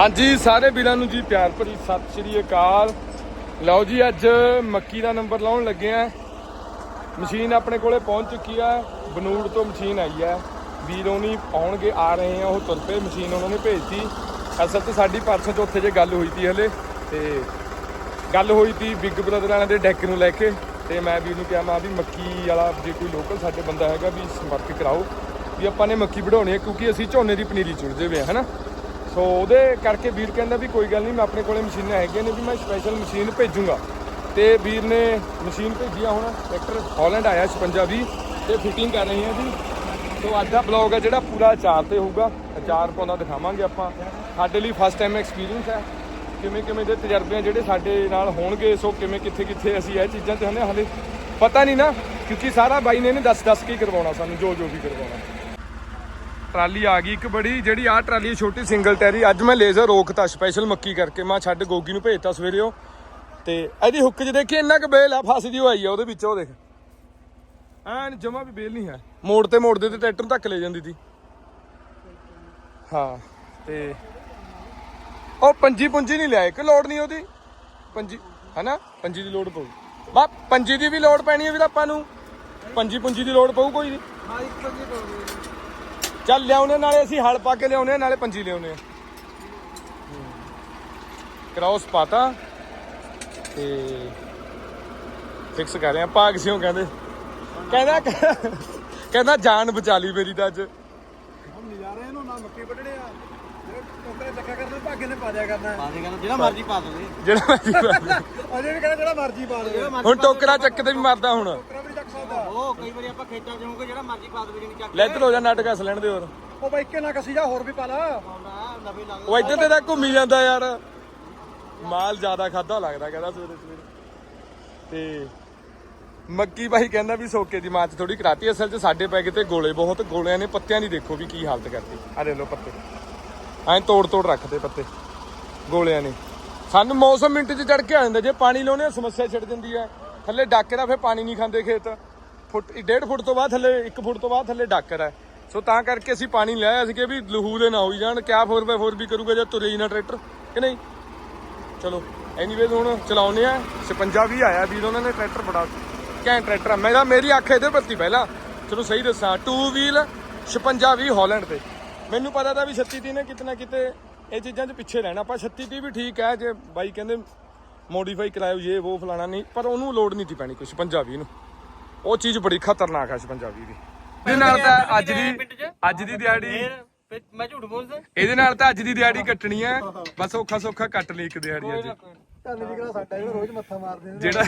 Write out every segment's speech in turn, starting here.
ਹਾਂਜੀ, ਸਾਰੇ ਵੀਰਾਂ ਨੂੰ ਜੀ ਪਿਆਰ ਭਰੀ ਸਤਿ ਸ਼੍ਰੀ ਅਕਾਲ। ਲਓ ਜੀ, ਅੱਜ ਮੱਕੀ ਦਾ ਨੰਬਰ ਲਾਉਣ ਲੱਗੇ ਆ। ਮਸ਼ੀਨ ਆਪਣੇ ਕੋਲੇ ਪਹੁੰਚ ਚੁੱਕੀ ਆ। ਬਨੂੜ ਤੋਂ ਮਸ਼ੀਨ ਆਈ ਆ। ਵੀਰ ਹੋਣੀ ਆਉਣਗੇ, ਆ ਰਹੇ ਆ, ਉਹ ਤੁਰ ਪਏ, ਮਸ਼ੀਨ ਉਹਨਾਂ ਨੇ ਭੇਜਤੀ। ਅਸਲ 'ਤੇ ਸਾਡੀ ਪਰਸੋਂ ਚੌਥੇ ਜੇ ਗੱਲ ਹੋਈ ਤੀ ਹਲੇ, ਤੇ ਗੱਲ ਹੋਈ ਤੀ ਬਿੱਗ ਬ੍ਰਦਰ ਵਾਲਿਆਂ ਦੇ ਡੈਕ ਨੂੰ ਲੈ ਕੇ, ਤੇ ਮੈਂ ਵੀਰ ਨੂੰ ਕਿਹਾ, ਮੈਂ ਵੀ ਮੱਕੀ ਵਾਲਾ ਜੇ ਕੋਈ ਲੋਕਲ ਸਾਡੇ ਬੰਦਾ ਹੈਗਾ, ਵੀ ਸੰਪਰਕ ਕਰਾਓ, ਵੀ ਆਪਾਂ ਨੇ ਮੱਕੀ ਵਢਾਉਣੀ ਹੈ ਕਿਉਂਕਿ ਅਸੀਂ ਝੋਨੇ ਦੀ ਪਨੀਰੀ ਚੁੜਦੇ ਵੇ ਹਨਾ? ਸੋ ਉਹਦੇ ਕਰਕੇ ਵੀਰ ਕਹਿੰਦਾ ਵੀ ਕੋਈ ਗੱਲ ਨਹੀਂ, ਮੈਂ ਆਪਣੇ ਕੋਲੇ ਮਸ਼ੀਨਾਂ ਹੈਗੀਆਂ ਨੇ ਵੀ ਮੈਂ ਸਪੈਸ਼ਲ ਮਸ਼ੀਨ ਭੇਜੂੰਗਾ। ਤੇ ਵੀਰ ਨੇ ਮਸ਼ੀਨ ਭੇਜੀ ਹੁਣ ਟਰੈਕਟਰ ਹਾਲੈਂਡ ਆਇਆ 5620 ਤੇ ਫਿਟਿੰਗ ਕਰ ਰਹੇ ਆ ਜੀ। ਸੋ ਅੱਜ ਦਾ ਬਲੌਗ ਹੈ ਜਿਹੜਾ ਪੂਰਾ ਅਚਾਰ ਤੇ ਹੋਊਗਾ। ਅਚਾਰ ਪਾਉਂਦਾ ਦਿਖਾਵਾਂਗੇ ਆਪਾਂ। ਸਾਡੇ ਲਈ ਫਸਟ ਟਾਈਮ ਐਕਸਪੀਰੀਅੰਸ ਹੈ ਕਿਵੇਂ ਕਿਵੇਂ ਦੇ ਤਜਰਬੇ ਆ ਜਿਹੜੇ ਸਾਡੇ ਨਾਲ ਹੋਣਗੇ, ਸੋ ਕਿਵੇਂ ਕਿੱਥੇ ਕਿੱਥੇ ਅਸੀਂ ਇਹ ਚੀਜ਼ਾਂ ਤੇ ਹਨੇ ਹਲੇ ਪਤਾ ਨਹੀਂ ਨਾ, ਕਿਉਂਕਿ ਸਾਰਾ ਬਾਈ ਨੇ ਇਹਨੇ ਦੱਸ ਦੱਸ ਕੇ ਹੀ ਕਰਵਾਉਣਾ ਸਾਨੂੰ, ਜੋ ਜੋ ਵੀ ਕਰਵਾਉਣਾ। ਟਰਾਲੀ ਆ ਗਈ, ਇੱਕ ਬੜੀ ਜਿਹੜੀ ਆਹ ਟਰਾਲੀ ਛੋਟੀ ਸਿੰਗਲ ਟੈਰੀ ਅੱਜ ਮੈਂ ਲੇਜ਼ਰ ਰੋਕਤਾ ਸਪੈਸ਼ਲ ਮੱਕੀ ਕਰਕੇ, ਮੈਂ ਛੱਡ ਗੋਗੀ ਨੂੰ ਭੇਜਤਾ ਸਵੇਰੇ ਉਹ। ਤੇ ਇਹਦੀ ਹੁੱਕ 'ਚ ਦੇਖੀ, ਇੰਨਾ ਕੁ ਬੇਲ ਆ, ਫਸਦੀ ਹੋਈ ਆ, ਉਹਦੇ ਵਿੱਚ ਉਹ ਦੇਖ। ਐਨ ਜਮਾ ਵੀ ਬੇਲ ਨਹੀਂ ਹੈ। ਮੋੜ ਤੇ ਮੋੜਦੇ ਤੇ ਟਰੈਕਟਰ ਨੂੰ ਧੱਕ ਲੈ ਜਾਂਦੀ ਸੀ ਹਾਂ, ਤੇ ਉਹ ਪੰਜੀ ਪੁੰਜੀ ਨਹੀਂ ਲਿਆ ਇੱਕ ਲੋੜ ਨਹੀਂ ਉਹਦੀ। ਪੰਜੀ, ਹਨਾ? ਪੰਜੀ ਦੀ ਲੋੜ ਪਊ। ਬਾ, ਪੰਜੀ ਦੀ ਵੀ ਲੋੜ ਪੈਣੀ ਹੈ ਵੀ ਆਪਾਂ ਨੂੰ। ਪੰਜੀ ਪੁੰਜੀ ਦੀ ਲੋੜ ਪਊ, ਕੋਈ ਨਹੀਂ ਹਾਂ, ਇੱਕ ਪੰਜੀ ਦੋ ਚੱਲ ਲਿਆਉਣੇ ਨਾਲੇ ਅਸੀਂ ਹਲ ਪਾ ਕੇ ਲਿਆਉਣੇ ਨਾਲੇ ਪੰਜੀ ਲਿਆਉਣੇ। ਕ੍ਰਾਸ ਪਾਤਾ। ਤੇ ਫਿਕਸ ਕਰ ਰਹੇ ਆ ਭਾਗ ਸਿਓ ਕਹਿੰਦੇ। ਕਹਿੰਦਾ ਕਹਿੰਦਾ ਜਾਨ ਬਚਾ ਲਈ ਮੇਰੀ ਤਾਂ ਅੱਜ। ਹਮ ਨਜ਼ਾਰੇ ਇਹਨੂੰ ਨਾ ਮੱਕੀ ਵੱਢਣੇ ਆ। ਜਿਹੜੇ ਟੋਕਰੇ ਚੱਕਾ ਕਰਦੇ ਭਾਗੇ ਨੇ ਪਾ ਦਿਆ ਕਰਨਾ। ਪਾ ਦੇ ਜਿਹੜਾ ਮਰਜ਼ੀ ਪਾ ਦੇ ਜਿਹੜਾ ਮਰਜ਼ੀ ਪਾ ਦੇ। ਅਜੇ ਵੀ ਕਹਿੰਦਾ ਜਿਹੜਾ ਮਰਜ਼ੀ ਪਾ ਦੇ ਹੁਣ ਟੋਕਰਾ ਚੱਕ ਤੇ ਵੀ ਮਰਦਾ ਹੁਣ। ਟੋਕਰਾ ਵੀ ਨੀ ਚੱਕ ਸਕਦਾ ਉਹ ਕਈ ਵਾਰੀ ਆਪਾਂ ਖੇਤਾਂ 'ਚ ਹੋਊਗੇ ਜਿਹੜਾ ਮਰਜ਼ੀ ਪਾ ਦੇਵੇ ਜਿੰਨੀ ਚੱਕ ਲੈ ਇੱਧਰ ਹੋ ਜਾ ਨਾਟਕ ਹੱਸ ਲੈਣ ਦੇ ਹੋਰ। ਉਹ ਬਾਈ ਕੇ ਨਾ ਕਸੀ ਜਾ ਹੋਰ ਵੀ ਪਾ ਲਾ ਆਉਂਦਾ ਨਵੇਂ ਲੱਗ ਉਹ ਇੱਧਰ ਤੇ ਤਾਂ ਘੁੰਮੀ ਜਾਂਦਾ ਯਾਰ। ਮਾਲ ਜ਼ਿਆਦਾ ਖਾਦਾ ਲੱਗਦਾ ਕਹਿੰਦਾ ਸਵੇਰੇ ਸਵੇਰੇ। ਤੇ ਮੱਕੀ ਭਾਈ ਕਹਿੰਦਾ ਵੀ ਸੋਕੇ ਦੀ ਮਾਚ ਥੋੜੀ ਕਰਾਤੀ ਅਸਲ 'ਚ ਸਾਡੇ ਪੈ ਗਏ ਤੇ ਗੋਲੇ ਬਹੁਤ। ਗੋਲਿਆਂ ਨੇ ਪੱਤਿਆਂ ਦੀ ਦੇਖੋ ਵੀ ਕੀ ਹਾਲਤ ਕਰਤੀ। ਆ ਦੇ ਲੋ ਪੱਤੇ। ਐਂ ਤੋੜ ਤੋੜ ਰੱਖਦੇ ਪੱਤੇ ਗੋਲਿਆਂ ਨੇ। ਸਾਨੂੰ ਮੌਸਮ ਮਿੰਟ 'ਚ ਚੜ ਕੇ ਆ ਜਾਂਦਾ ਜੇ ਪਾਣੀ ਲਾਉਣੇ ਸਮੱਸਿਆ ਛਿੜ ਜਾਂਦੀ ਹੈ। ਥੱਲੇ ਡਾਕਰ ਆ ਫਿਰ ਪਾਣੀ ਨਹੀਂ ਖਾਂਦੇ ਖੇਤ। ਫੁੱਟ 1.5 ਫੁੱਟ ਤੋਂ ਬਾਅਦ ਥੱਲੇ 1 ਫੁੱਟ ਤੋਂ ਬਾਅਦ ਥੱਲੇ ਡਾਕਰ ਹੈ। ਸੋ ਤਾਂ ਕਰਕੇ ਅਸੀਂ ਪਾਣੀ ਲਿਆਇਆ ਸੀ ਕਿ ਵੀ ਲਹੂ ਦੇ ਨਾ ਹੋਈ ਜਾਣ, ਕਿਆ 4x4 ਵੀ ਕਰੂਗਾ ਜੇ ਤੁਰੇ ਹੀ ਨਾ ਟਰੈਕਟਰ, ਕਿ ਨਹੀਂ? ਚਲੋ ਐਨੀਵੇਜ਼ ਹੁਣ ਚਲਾਉਨੇ ਆ 56 ਵੀ ਆਇਆ ਵੀਰ, ਉਹਨਾਂ ਨੇ ਟਰੈਕਟਰ ਬੜਾ ਘੈਂਟ ਟਰੈਕਟਰ ਆ। ਮੇਰਾ ਮੇਰੀ ਅੱਖ ਇਹਦੇ ਪ੍ਰਤੀ ਪਹਿਲਾਂ। ਚਲੋ ਸਹੀ ਦੱਸਾਂ 2 ਵੀਲ 56 ਵੀ ਹਾਲੈਂਡ ਤੇ ਮੈਨੂੰ ਪਤਾ ਤਾਂ ਵੀ 36 ਤੀ ਨੇ ਕਿਤਨਾ ਕਿਤੇ ਇਹ ਚੀਜ਼ਾਂ 'ਚ ਪਿੱਛੇ ਰਹਿਣਾ। ਆਪਾਂ 36 ਤੀ ਵੀ ਠੀਕ ਹੈ, ਜੇ ਬਾਈ ਕਹਿੰਦੇ ਮੋਡੀਫਾਈ ਕਰਾਇਓ ਇਹ ਉਹ ਫਲਾਣਾ ਨਹੀਂ, ਪਰ ਉਹਨੂੰ ਲੋਡ ਨਹੀਂ ਤੀ ਪੈਣੀ ਕੋਈ 56 ਵੀ ਨੂੰ। ਉਹ ਚੀਜ਼ ਬੜੀ ਖਤਰਨਾਕ ਹੈ 56 ਵੀ ਦੀ। ਇਹਦੇ ਨਾਲ ਤਾਂ ਅੱਜ ਦੀ ਅੱਜ ਦੀ ਦਿਹਾੜੀ ਫਿਰ ਮੈਂ ਝੂਠ ਬੋਲਦਾ। ਇਹਦੇ ਨਾਲ ਤਾਂ ਅੱਜ ਦੀ ਦਿਹਾੜੀ ਕੱਟਣੀ ਹੈ ਬਸ ਔਖਾ ਸੌਖਾ ਕੱਟ ਲਈ ਇੱਕ ਦਿਹਾੜੀ ਅੱਜ। ਕਿਹੜਾ ਸਾਡਾ ਜਿਹੜਾ ਰੋਜ਼ ਮੱਥਾ ਮਾਰਦੇ ਨੇ। ਜਿਹੜਾ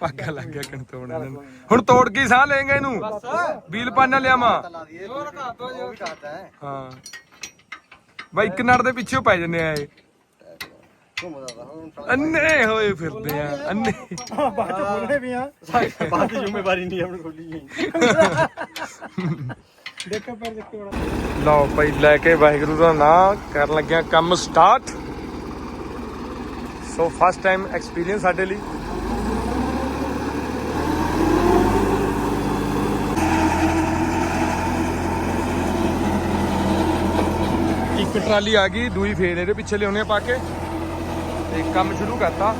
ਪਾਗਾ ਲੱਗ ਗਿਆ ਕਣਤੋੜ ਇਹਨਾਂ ਨੂੰ। ਹੁਣ ਤੋੜ ਕੇ ਸਾਹ ਲੈਂਗੇ ਇਹਨੂੰ। ਵੀਲ ਪਾਣਾ ਲਿਆਵਾਂ। ਹੈ ਬਾਈ ਇੱਕ ਨੜ ਦੇ ਪਿੱਛੇ ਪੈ ਜੰਨੇ ਆ ਇਹ। ਅੰਨੇ ਹੋਏ ਫਿਰਦੇ ਆ ਅੰਨੇ। ਬਾਅਦ ਚ ਬੋਲਣੇ ਵੀ ਆ। ਬਾਅਦ ਦੀ ਜ਼ਿੰਮੇਵਾਰੀ ਨਹੀਂ ਆਪਣੀ ਖੋਲੀ ਦੇਖੋ ਪਰ ਦੇਖੋ ਬੜਾ। ਲਓ ਭਾਈ ਲੈ ਕੇ ਵਾਹਿਗੁਰੂ ਦਾ ਨਾਮ ਕਰਨ ਲੱਗਿਆ ਕੰਮ start so first time experience ਸਾਡੇ ਲਈ। ਇੱਕ ਟਰਾਲੀ ਆ ਗਈ ਦੂਈ ਫੇਰ ਇਹਦੇ ਪਿੱਛੇ ਲਿਆਉਣੇ ਆ ਪਾ ਕੇ। ਤੇ ਕੰਮ ਸ਼ੁਰੂ ਕਰਤਾ।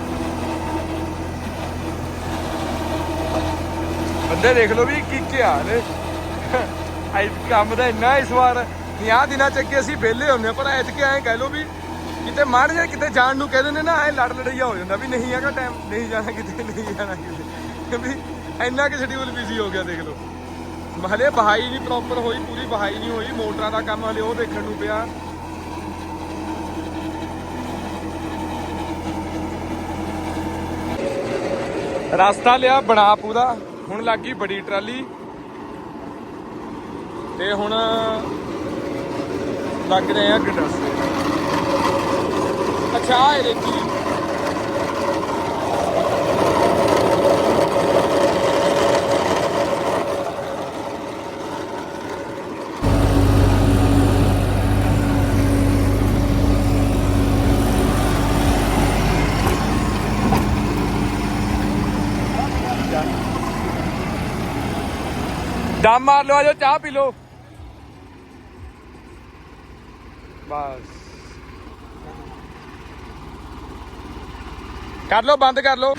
ਬੰਦੇ ਦੇਖ ਲਓ ਵੀ ਕੀ ਕੀ ਹਾਲ ਹੈ। ਐ ਕੰਮ ਦਾ ਇੰਨਾ ਇਸ ਵਾਰ। ਨਹੀਂ ਆਹ ਦਿਨਾਂ ਚ ਅੱਗੇ ਅਸੀਂ ਵਿਹਲੇ ਹੁੰਨੇ ਪਰ ਐਤਕੀ ਐਂ ਕਹਿ ਲਓ ਵੀ ਕਿਤੇ ਮਾਰ ਜਾ ਕਿਤੇ ਜਾਣ ਨੂੰ ਕਹਿ ਦਿੰਦੇ ਨਾ, ਐ ਲੜ ਲੜਈਆ ਹੋ ਜਾਂਦਾ ਵੀ ਨਹੀਂ ਹੈਗਾ ਟਾਈਮ ਨਹੀਂ ਜਾਣਾ ਕਿਤੇ, ਨਹੀਂ ਜਾਣਾ ਕਿਤੇ। ਵੀ ਇੰਨਾ ਕਿ ਸ਼ਡਿਊਲ ਬਿਜ਼ੀ ਹੋ ਗਿਆ ਦੇਖ ਲਓ। ਹਲੇ ਬਹਾਈ ਨਹੀਂ ਪ੍ਰੋਪਰ ਹੋਈ, ਪੂਰੀ ਬਹਾਈ ਨਹੀਂ ਹੋਈ, ਮੋਟਰਾਂ ਦਾ ਕੰਮ ਹਲੇ ਉਹ ਦੇਖਣ ਨੂੰ ਪਿਆ। ਰਸਤਾ ਲਿਆ ਬਣਾ ਪੂਰਾ। ਹੁਣ ਲੱਗੀ ਬੜੀ ਟਰਾਲੀ। ਤੇ ਹੁਣ ਲੱਗ ਰਹੇ ਆ ਗੰਡਾਸੇ ਅੱਛਾ ਇਹ ਰੇਤੀ ਦਮ ਮਾਰ ਲਓ ਆਜੋ ਚਾਹ ਪੀ ਲਓ। ਬਸ। ਕਰ ਲੋ ਬੰਦ ਕਰ ਲੋ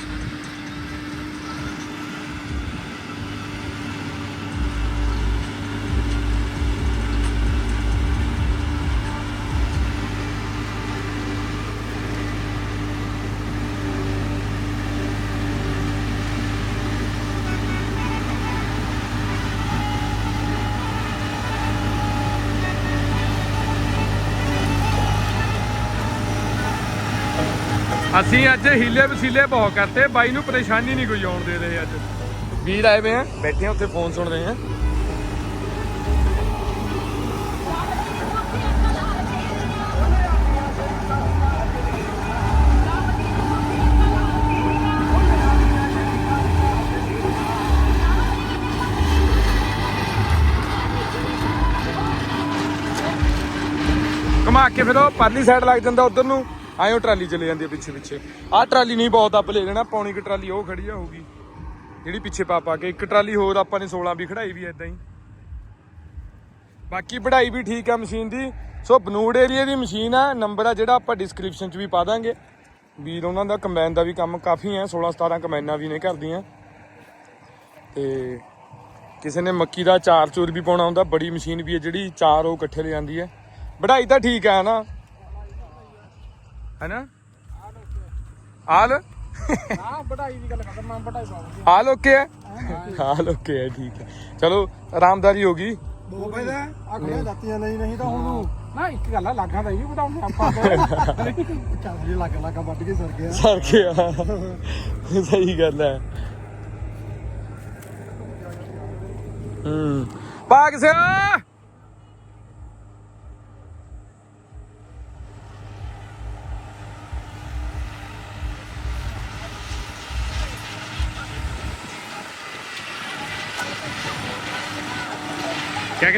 ਅਸੀਂ ਅੱਜ ਹੀਲੇ ਵਸੀਲੇ ਬਹੁਤ ਕਰਤੇ, ਬਾਈ ਨੂੰ ਪਰੇਸ਼ਾਨੀ ਨਹੀਂ ਕੋਈ ਆਉਣ ਦੇ ਰਹੇ ਅੱਜ। ਵੀਰ ਆਏ ਵੇ ਆ। ਬੈਠੇ ਆ, ਉੱਥੇ ਫੋਨ ਸੁਣ ਰਹੇ ਆ। ਘੁਮਾ ਕੇ ਫਿਰ ਉਹ ਪਰਲੀ ਸਾਈਡ ਲੱਗ ਜਾਂਦਾ ਉਧਰ ਨੂੰ। ਆਇਓ ਟਰਾਲੀ ਚਲੇ ਜਾਂਦੀ ਹੈ ਪਿੱਛੇ ਪਿੱਛੇ। ਆਹ ਟਰਾਲੀ ਨਹੀਂ ਬਹੁਤ ਅੱਪ ਲੈ ਲੈਣਾ, ਪੌਣੀ ਕਿ ਟਰਾਲੀ ਉਹ ਖੜੀ ਆ ਹੋਊਗੀ। ਜਿਹੜੀ ਪਿੱਛੇ ਪਾ ਪਾ ਕੇ ਇੱਕ ਟਰਾਲੀ ਹੋਰ ਆਪਾਂ ਨੇ 16 ਵੀ ਖੜਾਈ ਵੀ ਐਦਾਂ ਹੀ। ਬਾਕੀ ਵਢਾਈ ਵੀ ਠੀਕ ਆ ਮਸ਼ੀਨ ਦੀ। ਸੋ ਬਨੂੜ ਏਰੀਆ ਦੀ ਮਸ਼ੀਨ ਆ, ਨੰਬਰ ਆ ਜਿਹੜਾ ਆਪਾਂ ਡਿਸਕ੍ਰਿਪਸ਼ਨ 'ਚ ਵੀ ਪਾ ਦਾਂਗੇ। ਵੀਰ ਉਹਨਾਂ ਦਾ ਕੰਬਾਈਨ ਦਾ ਵੀ ਕੰਮ ਕਾਫੀ ਹੈ 16 17 ਕੰਬਾਈਨਾਂ ਵੀ ਨੇ ਕਰਦੀਆਂ ਤੇ ਕਿਸੇ ਨੇ ਮੱਕੀ ਦਾ ਚਾਰ ਚੂਰ ਵੀ ਪਾਉਣਾ ਹੁੰਦਾ, ਬੜੀ ਮਸ਼ੀਨ ਵੀ ਹੈ ਜਿਹੜੀ ਚਾਰ ਉਹ ਇਕੱਠੇ ਲੈ ਜਾਂਦੀ ਹੈ ਵਢਾਈ ਤਾਂ ਠੀਕ ਹੈ ਨਾ? ਹੈਨਾ ਆਲ ਹਾਂ ਬਟਾਈ ਦੀ ਗੱਲ ਕਰਦਾ ਮੈਂ ਬਟਾਈ ਪਾਉਂਗੀ ਆਲ ਓਕੇ ਹੈ ਆਲ ਓਕੇ ਹੈ ਠੀਕ ਹੈ ਚਲੋ ਆਰਾਮਦਾਰੀ ਹੋ ਗਈ ਦੋ ਪੈਦਾ ਆ ਖੜਿਆ ਲੱਤੀਆਂ ਨਹੀਂ ਨਹੀਂ ਤਾਂ ਹੁਣ ਨਾ ਇੱਕ ਗੱਲ ਆ ਲਾਗਾਂ ਦਾ ਹੀ ਬਤਾਉਂਦੇ ਆਪਾਂ ਚੱਲ ਜੀ ਲੱਗ ਲੱਗਾ ਵੱਢ ਕੇ ਸਰ ਗਿਆ ਸਰ ਗਿਆ ਸਹੀ ਗੱਲ ਹੈ ਹੂੰ ਸਿਆ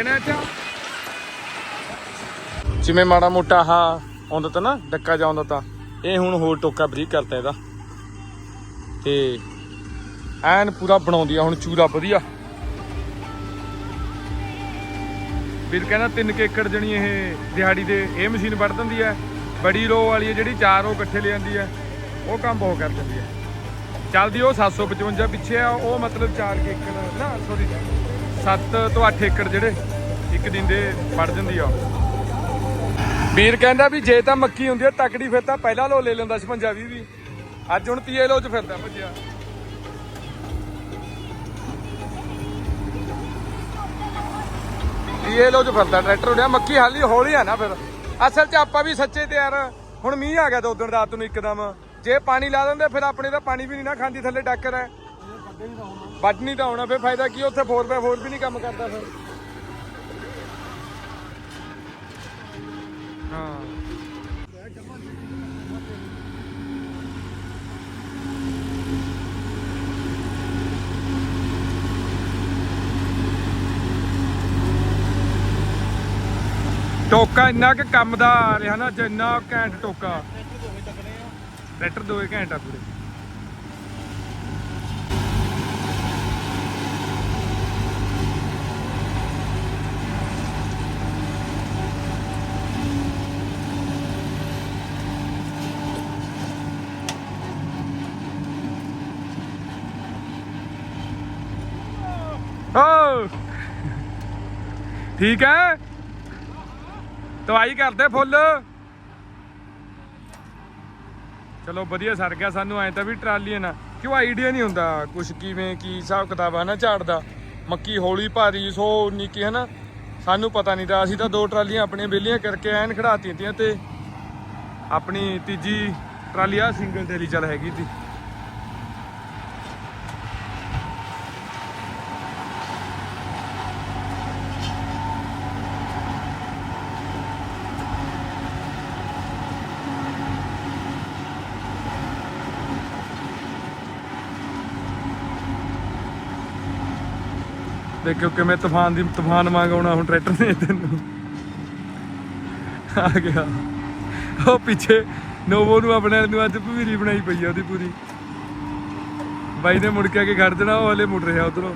ਕਿਆ ਕਹਿਣਾ ਅੱਛਾ ਜਿਵੇਂ ਮਾੜਾ ਮੋਟਾ ਆਹ ਆਉਂਦਾ ਤਾਂ ਨਾ, ਡੱਕਾ ਜਾ ਤਾਂ। ਇਹ ਹੁਣ ਹੋਰ ਟੋਕਾ ਬਰੀਕ ਕਰਤਾ ਇਹਦਾ। ਤੇ ਐਨ ਪੂਰਾ ਬਣਾਉਂਦੀ ਆ, ਹੁਣ ਚੂਰਾ ਵਧੀਆ। ਵੀਰ ਕਹਿੰਦਾ 3 ਏਕੜ ਜਣੀ ਇਹ ਦਿਹਾੜੀ ਦੇ, ਇਹ ਮਸ਼ੀਨ ਵੱਢ ਦਿੰਦੀ ਹੈ ਬੜੀ ਰੋ ਵਾਲੀ ਹੈ ਜਿਹੜੀ ਚਾਰ ਰੋ ਇਕੱਠੇ ਲੈ ਜਾਂਦੀ ਹੈ ਉਹ ਕੰਮ ਬਹੁਤ ਕਰ ਦਿੰਦੀ ਹੈ ਚੱਲਦੀ ਉਹ 755 ਪਿੱਛੇ ਆ, ਉਹ ਮਤਲਬ 4 ਏਕੜ, ਨਾ ਸੌਰੀ 7 ਤੋਂ 8 ਏਕੜ ਜਿਹੜੇ ਇੱਕ ਦਿਨ ਦੇ ਵੱਢ ਦਿੰਦੀ ਆ। ਵੀਰ ਕਹਿੰਦਾ ਵੀ ਜੇ ਤਾਂ ਮੱਕੀ ਹੁੰਦੀ ਹੈ ਤਕੜੀ ਫਿਰ ਤਾਂ ਪਹਿਲਾਂ ਲੋ ਲੈ ਲੈਂਦਾ 56 20 ਵੀ। ਅੱਜ ਹੁਣ ਤੀਏ ਲੋ ਚ ਫਿਰਦਾ ਭੱਜਿਆ। ਤੀਏ ਲੋ ਚ ਫਿਰਦਾ ਟਰੈਕਟਰ ਉਡਿਆ ਮੱਕੀ ਹਾਲੀ ਹੌਲੀ ਆ ਨਾ ਫਿਰ। ਅਸਲ 'ਚ ਆਪਾਂ ਵੀ ਸੱਚੇ ਤੇ ਯਾਰ, ਹੁਣ ਮੀਂਹ ਆ ਗਿਆ ਦੋ ਦਿਨ ਰਾਤ ਨੂੰ ਇੱਕਦਮ। ਜੇ ਪਾਣੀ ਲਾ ਦਿੰਦੇ, ਫਿਰ ਆਪਣੇ ਤਾਂ ਪਾਣੀ ਵੀ ਨਹੀਂ ਨਾ ਖਾਂਦੀ, ਥੱਲੇ ਡੱਕਰ ਹੈ। ਵੱਢ ਨਹੀਂ ਤਾਂ ਆਉਣਾ ਫਿਰ ਫਾਇਦਾ ਕੀ ਉੱਥੇ 4x4 ਵੀ ਨਹੀਂ ਕੰਮ ਕਰਦਾ ਫਿਰ। ਹਾਂ। ਟੋਕਾ ਇੰਨਾ ਕਿ ਕੰਮ ਦਾ ਆ ਰਿਹਾ ਨਾ ਜਿੰਨਾ ਘੈਂਟ ਟੋਕਾ। ਟਰੈਕਟਰ ਦੋਏ ਘੈਂਟ ਆ ਪੂਰੇ। ਓ। ਠੀਕ ਹੈ? ਦਵਾਈ ਕਰਦੇ ਫੁੱਲ। ਚਲੋ ਵਧੀਆ ਸਰ ਗਿਆ ਸਾਨੂੰ, ਐ ਤਾਂ ਵੀ ਟਰਾਲੀ ਨਾ। ਕਿਉਂ ਆਈਡੀਆ ਨਹੀਂ ਹੁੰਦਾ ਕੁਛ ਕਿਵੇਂ, ਕੀ ਹਿਸਾਬ ਕਿਤਾਬ ਆ ਨਾ ਝਾੜਦਾ। ਮੱਕੀ ਹੌਲੀ ਭਾਰੀ, ਸੋ ਨਿੱਕੀ, ਹੈ ਨਾ। ਸਾਨੂੰ ਪਤਾ ਨਹੀਂ ਤਾਂ ਅਸੀਂ ਤਾਂ ਦੋ ਟਰਾਲੀਆਂ ਆਪਣੀਆਂ ਵਿਹਲੀਆਂ ਕਰਕੇ ਐਨ ਖੜਾਤੀਆਂ ਤੀਆਂ ਤੇ ਆਪਣੀ ਤੀਜੀ ਟਰਾਲੀ ਆ ਸਿੰਗਲ ਤੇਰੀ ਚੱਲ ਹੈਗੀ ਤੀ ਕਿਉਂਕਿ ਮੈਂ ਤੂਫਾਨ ਦੀ ਤੂਫਾਨ ਵਾਂਗ ਆਉਣਾ, ਹੁਣ ਟਰੈਕਟਰ ਨੇ ਤੈਨੂੰ। ਆ ਗਿਆ। ਉਹ ਪਿੱਛੇ ਨੋਵੋ ਨੂੰ ਆਪਣੇ ਨੂੰ ਅੱਜ ਭਵੀਰੀ ਬਣਾਈ ਪਈ ਆ ਉਹਦੀ ਪੂਰੀ। ਬਾਈ ਨੇ ਮੁੜ ਕੇ ਆ ਕੇ ਖੜ ਦੇਣਾ ਉਹ ਹਲੇ ਮੁੜ ਰਿਹਾ ਉਧਰੋਂ।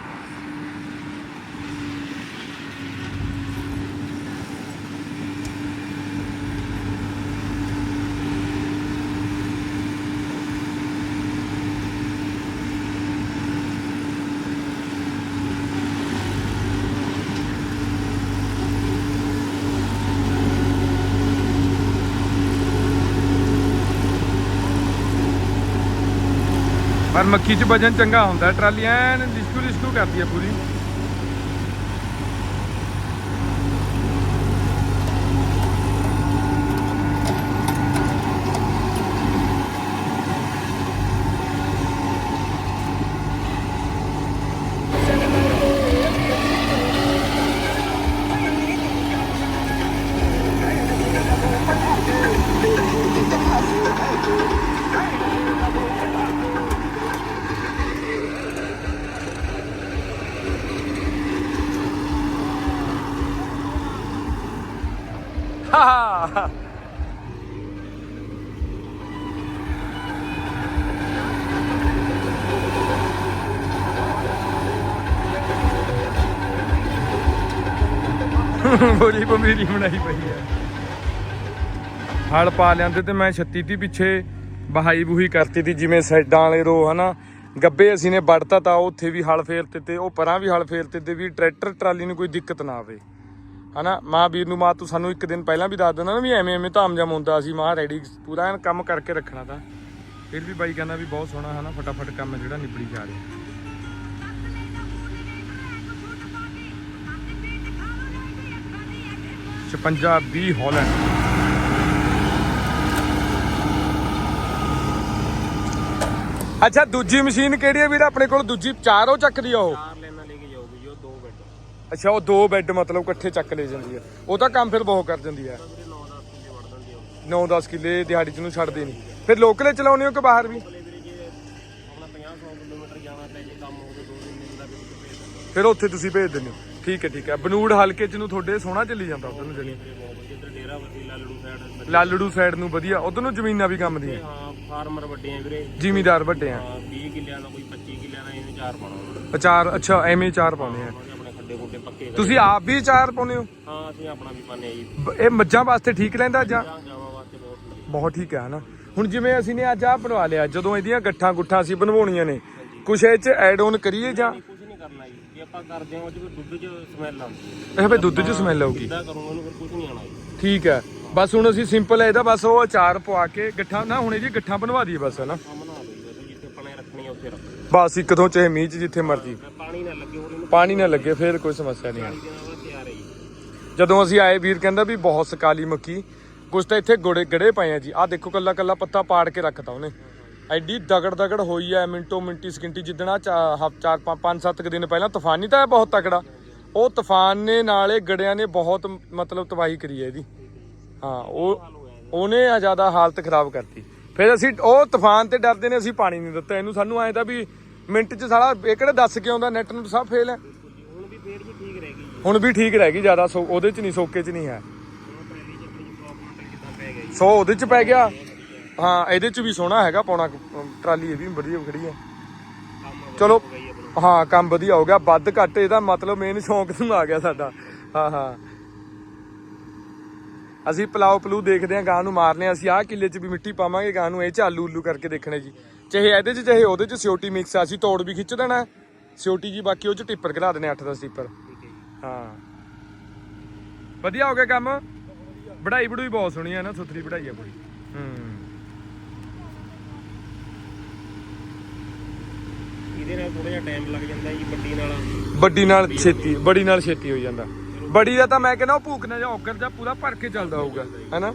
ਪਰ ਮੱਕੀ 'ਚ ਵਜਨ ਚੰਗਾ ਹੁੰਦਾ ਟਰਾਲੀ ਐਨ ਲਿਸ਼ਕੂ ਲਿਸ਼ਕੂ ਕਰਦੀ ਹੈ ਪੂਰੀ ਹਾ ਬੋਲੀ ਪੰਮੀਰੀ ਬਣਾਈ ਪਈ ਹੈ। ਹਲ ਪਾ ਲਿਆਂਦੇ ਤੇ ਮੈਂ 36 ਤੀ ਪਿੱਛੇ ਬਹਾਈ ਬੂਹੀ ਕਰਤੀ ਤੀ, ਜਿਵੇਂ ਸਾਈਡਾਂ ਵਾਲੇ ਰੋ, ਹਨਾ। ਗੱਬੇ ਅਸੀਂ ਨੇ ਵੜਤਾ ਤਾਂ ਉੱਥੇ ਵੀ ਹਲ ਫੇਰਤੇ ਤੇ ਉਹ ਪਰਾਂ ਵੀ ਹਲ ਫੇਰਤੇ ਤੇ ਵੀ ਟਰੈਕਟਰ ਟਰਾਲੀ ਨੂੰ ਕੋਈ ਦਿੱਕਤ ਨਾ ਆਵੇ। ਹਨਾ, ਮਾਂ ਵੀਰ ਨੂੰ ਮਾਂ ਤੂੰ ਸਾਨੂੰ ਇੱਕ ਦਿਨ ਪਹਿਲਾਂ ਵੀ ਦੱਸ ਦੇਣਾ ਨਾ ਵੀ ਐਵੇਂ ਐਵੇਂ ਧਾਮ ਜਮ ਹੁੰਦਾ ਸੀ, ਮਾਂ ਰੈਡੀ, ਪੂਰਾ ਐਨ ਕੰਮ ਕਰਕੇ ਰੱਖਣਾ ਤਾਂ। ਫਿਰ ਵੀ ਬਾਈ ਕਹਿੰਦਾ ਵੀ ਬਹੁਤ ਸੋਹਣਾ, ਹਨਾ, ਫਟਾਫਟ ਕੰਮ ਜਿਹੜਾ ਨਿਬੜੀ ਜਾ ਰਿਹਾ। ਛਪੰਜਾ 20 ਹਾਲੈਂਡ। ਅੱਛਾ ਦੂਜੀ ਮਸ਼ੀਨ ਕਿਹੜੀ ਹੈ ਵੀਰ? ਆਪਣੇ ਕੋਲ ਦੂਜੀ ਚਾਰ ਉਹ ਚੱਕਦੀ ਆ ਉਹ? ਚਾਰ ਲੈਣਾ ਲੈ ਕੇ ਜਾਊਗੀ ਜੀ ਉਹ ਦੋ ਬੈੱਡ। ਅੱਛਾ ਉਹ ਦੋ ਬੈੱਡ ਮਤਲਬ ਇਕੱਠੇ ਚੱਕ ਲੈ ਜਾਂਦੀ ਹੈ ਉਹ ਤਾਂ ਕੰਮ ਫਿਰ ਬਹੁਤ ਕਰ ਜਾਂਦੀ ਹੈ ਵੀਰੇ 9 10 ਕਿੱਲੇ ਵੜ ਦਿੰਦੀ ਆ 9-10 ਕਿੱਲੇ ਦਿਹਾੜੀ ਚ ਨੂੰ ਛੱਡਦੇ ਨਹੀਂ। ਫਿਰ ਲੋਕਲੇ ਚਲਾਉਣੇ ਹੋ ਕਿ ਬਾਹਰ ਵੀ? ਵੀਰੇ ਜੇ ਆਪਣਾ 50 100 ਕਿਲੋਮੀਟਰ ਜਾਣਾ ਪੈ ਜੇ ਕੰਮ ਹੋਵੇ ਦੋ ਦਿਨ ਦਿਨ ਦਾ ਵੀ ਕਿਤੇ ਭੇਜ ਦਿੰਦੇ ਫਿਰ ਉੱਥੇ ਤੁਸੀਂ ਭੇਜ ਦਿੰਦੇ ਹੋ। ਠੀਕ ਹੈ ਠੀਕ ਹੈ। ਬਨੂੜ ਹਲਕੇ ਚ ਨੂੰ ਤੁਹਾਡੇ ਸੋਹਣਾ ਚੱਲੀ ਜਾਂਦਾ ਉਧਰ ਨੂੰ ਜਣੀ ਲਾਲੜੂ ਸਾਈਡ ਨੂੰ ਵਧੀਆ। ਉਧਰ ਨੂੰ ਜ਼ਮੀਨਾਂ ਵੀ ਕੰਮ ਦੀਆਂ। ਹਾਂ ਫਾਰਮਰ ਵੱਡੇ ਆ ਵੀਰੇ। ਜ਼ਿਮੀਦਾਰ ਵੱਡੇ ਆ। ਹਾਂ 20 ਕਿੱਲਿਆਂ ਦਾ ਕੋਈ 25 ਕਿੱਲਿਆਂ ਦਾ ਇਹਨੂੰ ਚਾਰ ਪਾਉਣਾ ਅਚਾਰ ਅੱਛਾ ਐਵੇਂ ਚਾਰ ਪਾਉਂਦੇ ਆ। ਤੁਸੀਂ ਆਪ ਵੀ ਚਾਰ ਪਾਉਂਦੇ ਹੋ? ਹਾਂ ਅਸੀਂ ਆਪਣਾ ਵੀ ਪਾਣੇ ਆ ਜੀ। ਬ- ਇਹ ਮੱਝਾਂ ਵਾਸਤੇ ਠੀਕ ਰਹਿੰਦਾ ਜਾਂ? ਬਹੁਤ ਠੀਕ ਹੈ ਹਨਾ। ਹੁਣ ਜਿਵੇਂ ਅਸੀਂ ਨੇ ਅੱਜ ਆਹ ਬਣਵਾ ਲਿਆ ਜਦੋਂ ਇਹਦੀਆਂ ਗੱਠਾਂ ਗੁੱਠਾਂ ਅਸੀਂ ਬਣਵਾਉਣੀਆਂ ਨੇ ਕੁਛ ਇਹ ਚ ਐਡ ਆਨ ਕਰੀਏ ਜਾਂ? ਨਹੀਂ ਕੁਝ ਨਹੀਂ ਕਰਨਾ ਜੀ ਜੇ। ਆਪਾਂ ਕਰਦੇ ਹਾਂ ਉਹ ਚ ਫਿਰ ਦੁੱਧ ਚ ਸਮੈਲ ਆਉਂਦੀ ਹੈ। ਇਹ ਫੇ ਦੁੱਧ ਚ ਸਮੈਲ ਆਊਗੀ। ਇਦਾਂ ਕਰੂੰਗਾ ਉਹਨੂੰ ਫਿਰ ਕੁਝ ਨਹੀਂ ਆਣਾ ਜੀ। ਠੀਕ ਹੈ। ਬਸ ਹੁਣ ਅਸੀਂ ਸਿੰਪਲ ਇਹਦਾ ਬਸ ਉਹ ਅਚਾਰ ਪਵਾ ਕੇ ਗੱਠਾਂ ਨਾ ਹੁਣ ਇਹਦੀ ਗੱਠਾਂ ਬਣਵਾ ਦਈਏ ਬਸ ਹਨਾ ਆ ਬਣਾ ਲਈ ਉਹ ਜਿੱਥੇ ਆਪਾਂ ਨੇ ਰੱਖਣੀ ਆ ਉੱਥੇ ਰੱਖ। ਬਸ ਇੱਕ ਤੋਂ ਚਾਹੇ ਮੀਂਹ ਚ ਜਿੱਥੇ ਮਰਜ਼ੀ। ਪਾਣੀ ਨਾ ਲੱਗੇ ਹੋਰ ਇਹਨੂੰ ਪਾਣੀ ਨਾ ਲੱਗੇ ਫੇਰ ਕੋਈ ਸਮੱਸਿਆ ਨਹੀਂ ਹੈ। ਵਾ ਤਿਆਰ ਹੈ ਜੀ। ਜਦੋਂ ਅਸੀਂ ਆਏ ਵੀਰ ਕਹਿੰਦਾ ਵੀ ਬਹੁਤ ਸਕਾਲੀ ਮੱਕੀ। ਕੁਛ ਤਾਂ ਇੱਥੇ ਗੋੜੇ ਗੜੇ ਪਏ ਆ ਜੀ। ਆਹ ਦੇਖੋ ਕੱਲਾ ਕੱਲਾ ਪੱਤਾ ਪਾੜ ਕੇ ਰੱਖਤਾ ਉਹਨੇ। ਐਡੀ ਦਗੜ ਦਗੜ ਹੋਈ ਐ ਮਿੰਟੋ ਮਿੰਟੀ ਸਕਿੰਟੀ ਜਿੱਦਣਾ ਚਾਰ ਪੰਜ ਸੱਤ ਕੁ ਦਿਨ ਪਹਿਲਾਂ ਤੂਫਾਨ ਤਾਂ ਬਹੁਤ ਤਕੜਾ? ਉਹ ਤੂਫਾਨ ਨੇ ਨਾਲੇ ਗੜਿਆਂ ਨੇ ਬਹੁਤ ਮਤਲਬ ਤਬਾਹੀ ਕਰੀ ਹੈ ਇਹਦੀ। ਹਾਂ ਉਹ ਉਹਨੇ ਆ ਜ਼ਿਆਦਾ ਹਾਲਤ ਖਰਾਬ ਕਰਤੀ। ਫਿਰ ਅਸੀਂ ਉਹ ਤੂਫਾਨ ਤੇ ਡਰਦੇ ਨੇ ਅਸੀਂ ਪਾਣੀ ਨਹੀਂ ਦਿੱਤਾ। ਇਹਨੂੰ ਸਾਨੂੰ ਐਂ ਤਾਂ ਵੀ ਮਿੰਟ 'ਚ ਸਾਲਾ ਇਹ ਕਿਹੜਾ ਦੱਸ ਕੇ ਆਉਂਦਾ ਨੈਟ ਨੂੰ ਸਭ ਫੇਲ ਹੈ ਹੁਣ ਵੀ ਫੇਰ ਠੀਕ ਰਹਿ ਗਈ ਜੀ। ਹੁਣ ਵੀ ਠੀਕ ਰਹਿ ਗਈ ਜ਼ਿਆਦਾ ਸੋ ਉਹਦੇ 'ਚ ਨਹੀਂ ਸੋਕੇ 'ਚ ਨਹੀਂ ਹੈ। ਹੁਣ ਪਹਿਲੀ ਚੱਕਰ ਜੀ 100 ਕੁਇੰਟਲ ਕਿੱਦਾਂ ਪੈ ਗਿਆ ਜੀ। ਸੋ ਉਹਦੇ 'ਚ ਪੈ ਗਿਆ। ਹਾਂ ਇਹਦੇ 'ਚ ਵੀ ਸੋਹਣਾ ਹੈਗਾ ਪੌਣਾ ਕੁ, ਟਰਾਲੀ ਇਹ ਵੀ ਵਧੀਆ ਖੜੀ ਹੈ ਚਲੋ ਹਾਂ ਕੰਮ ਵਧੀਆ ਹੋ ਗਿਆ ਵੱਧ ਘੱਟ ਇਹਦਾ ਮਤਲਬ ਮੇਨ ਸ਼ੌਂਕ ਨੂੰ ਆ ਗਿਆ ਸਾਡਾ। ਹਾਂ ਹਾਂ। ਅਸੀਂ ਪਲਾਉ ਪਲੂ ਦੇਖਦੇ ਹਾਂ ਗਾਂ ਨੂੰ ਮਾਰਨੇ ਆ ਅਸੀਂ ਆਹ ਕਿੱਲੇ 'ਚ ਵੀ ਮਿੱਟੀ ਪਾਵਾਂਗੇ ਗਾਂ ਨੂੰ ਇਹ 'ਚ ਆਲੂ ਉਲੂ ਕਰਕੇ ਦੇਖਣੇ ਜੀ। ਚਾਹੇ ਇਹਦੇ 'ਚ ਚਾਹੇ ਉਹਦੇ 'ਚ ਸਿਓਟੀ ਮਿਕਸ ਆ ਅਸੀਂ ਤੋੜ ਵੀ ਖਿੱਚ ਦੇਣਾ। ਸਿਓਟੀ ਜੀ ਬਾਕੀ ਉਹ 'ਚ ਟਿੱਪਰ ਘਲਾ ਦੇਣੇ 8-10 ਟਿੱਪਰ। ਹਾਂ। ਵਧੀਆ ਹੋ ਗਿਆ ਕੰਮ? ਵਢਾਈ ਵਢੂਈ ਬਹੁਤ ਸੋਹਣੀ ਹੈ ਨਾ ਸੁਥਰੀ ਵਢਾਈ ਹੈ ਪੂਰੀ। ਹੂੰ। ਇਹਦੇ ਨਾਲ ਥੋੜਾ ਜਿਹਾ ਟਾਈਮ ਲੱਗ ਜਾਂਦਾ ਜੀ ਵੱਡੀ ਨਾਲ? ਵੱਡੀ ਨਾਲ ਛੇਤੀ ਬੜੀ ਨਾਲ ਛੇਤੀ ਹੋ ਜਾਂਦਾ। ਬੜੀ ਦਾ ਤਾਂ ਮੈਂ ਕਹਿੰਦਾ ਉਹ ਭੂਕਣਾ ਜਾਂ ਔਗਰ ਜਾਂ ਪੂਰਾ ਭਰ ਕੇ ਚੱਲਦਾ ਹੋਊਗਾ ਹੈਨਾ?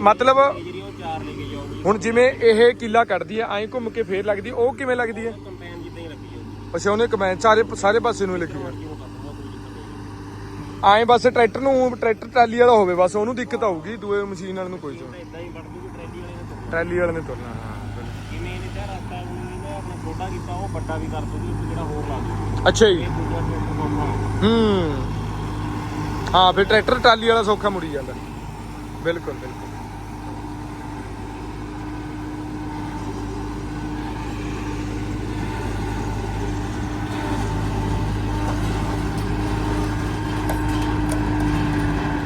ਮਤਲਬ ਇਹ ਜਿਹੜੀ ਉਹ ਚਾਰ ਲੈ ਕੇ ਜਾਊਗੀ। ਹੁਣ ਜਿਵੇਂ ਇਹ ਕਿੱਲਾ ਕੱਢਦੀ ਹੈ ਐਂ ਘੁੰਮ ਕੇ ਫੇਰ ਲੱਗਦੀ ਉਹ ਕਿਵੇਂ ਲੱਗਦੀ ਹੈ ਕੰਪੈਨ ਜਿੱਦਾਂ ਹੀ ਅੱਛਾ ਉਹਨੇ ਕਮੈਨ ਸਾਰੇ ਸਾਰੇ ਪਾਸੇ ਨੂੰ ਲੱਗੀ ਹੈ ਕਿਉਂ ਕਰ ਦੂੰਗਾ ਕੋਈ ਦਿੱਕਤ ਨਹੀਂ। ਐਂ ਬਸ ਟਰੈਕਟਰ ਨੂੰ ਟਰੈਕਟਰ ਟਰਾਲੀ ਵਾਲਾ ਹੋਵੇ ਬਸ ਉਹਨੂੰ ਦਿੱਕਤ ਆਊਗੀ ਦੂਏ ਮਸ਼ੀਨ ਵਾਲੇ ਨੂੰ ਕੋਈ ਚੋ ਤਾਂ ਇਦਾਂ ਹੀ ਵੱਢ ਦੂਗੀ ਟਰੈਲੀ ਵਾਲੇ ਨੇ ਤੁਰਨਾ ਹਾਂ। ਜਿਵੇਂ ਤੇ ਰਸਤਾ ਛੋਟਾ ਕੀਤਾ ਉਹ ਵੱਡਾ ਵੀ ਕਰ ਦੂਗੀ ਉਹ ਜਿਹੜਾ ਹੋਰ ਲਾ ਦੂਗੀ ਅੱਛਾ ਜੀ। ਇਹ ਦੂਜਾ ਟਰੈਕਟਰ ਹੂੰ। ਹਾਂ ਫਿਰ ਟਰੈਕਟਰ ਟਰਾਲੀ ਵਾਲਾ ਸੌਖਾ ਮੁੜੀ ਜਾਂਦਾ। ਬਿਲਕੁਲ ਬਿਲਕੁਲ।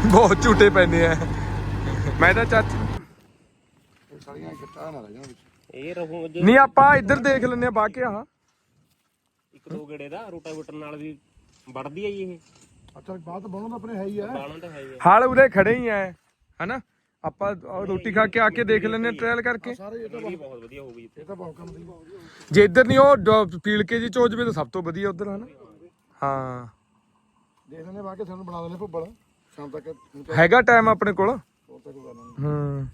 ਬਹੁਤ ਝੂਟੇ ਪੈਂਦੇ ਆ। ਮੈਂ ਤਾਂ ਚਾਚ ਸਾਲੀਆਂ ਗਿੱਟਾ ਨਾ ਰਹਿ ਜਾਣ ਵਿੱਚ। ਇਹ ਰਹੂ ਜੇ ਨਹੀਂ ਆਪਾਂ ਇੱਧਰ ਦੇਖ ਲੈਨੇ ਆ ਬਾਕੀ ਆਹ ਇੱਕ ਦੋ ਗੇੜੇ ਦਾ ਰੋਟਾਵੇਟਰ ਨਾਲ ਵੀ ਵੱਢਦੀ ਹੈ ਜੀ ਇਹ। ਅੱਛਾ ਬਾਤ ਬਣੋ ਤਾਂ ਆਪਣੇ ਹੈ ਹੀ ਹੈ ਬਾਲਾਂ ਤਾਂ ਹੈ ਹੀ ਹੈ ਹਾਲ ਉਰੇ ਖੜੇ ਹੀ ਐ ਹਨਾ? ਆਪਾਂ ਅਹ, ਰੋਟੀ ਖਾ ਕੇ ਆ ਕੇ ਦੇਖ ਲੈਂਦੇ ਟ੍ਰਾਇਲ ਕਰਕੇ। ਸਾਰੇ ਇਹ ਤਾਂ ਇਹ ਬਹੁਤ ਵਧੀਆ ਹੋ ਗਈ ਇੱਥੇ। ਇਹ ਤਾਂ ਬਹੁਤ ਕੰਮ ਦੀ ਜੇ ਇੱਧਰ ਨਹੀਂ ਉਹ ਡ- ਪੀਲ ਕੇ ਜੀ ਚੋ ਜਵੇ ਤਾਂ ਸਭ ਤੋਂ ਵਧੀਆ ਉਧਰ ਹਨਾ? ਹਾਂ। ਦੇਖ ਲੈਣੇ ਬਾਅਦ ਕੇ ਸਾਨੂੰ ਬਣਾ ਦੇਣੇ ਭੁੱਬਲ। ਸ਼ਾਮ ਤੱਕ ਹੈਗਾ ਟਾਈਮ ਆਪਣੇ ਕੋਲ। ਹੋਰ ਤੱਕ ਬਣਾ ਲਾਂਗੇ ਹੂੰ।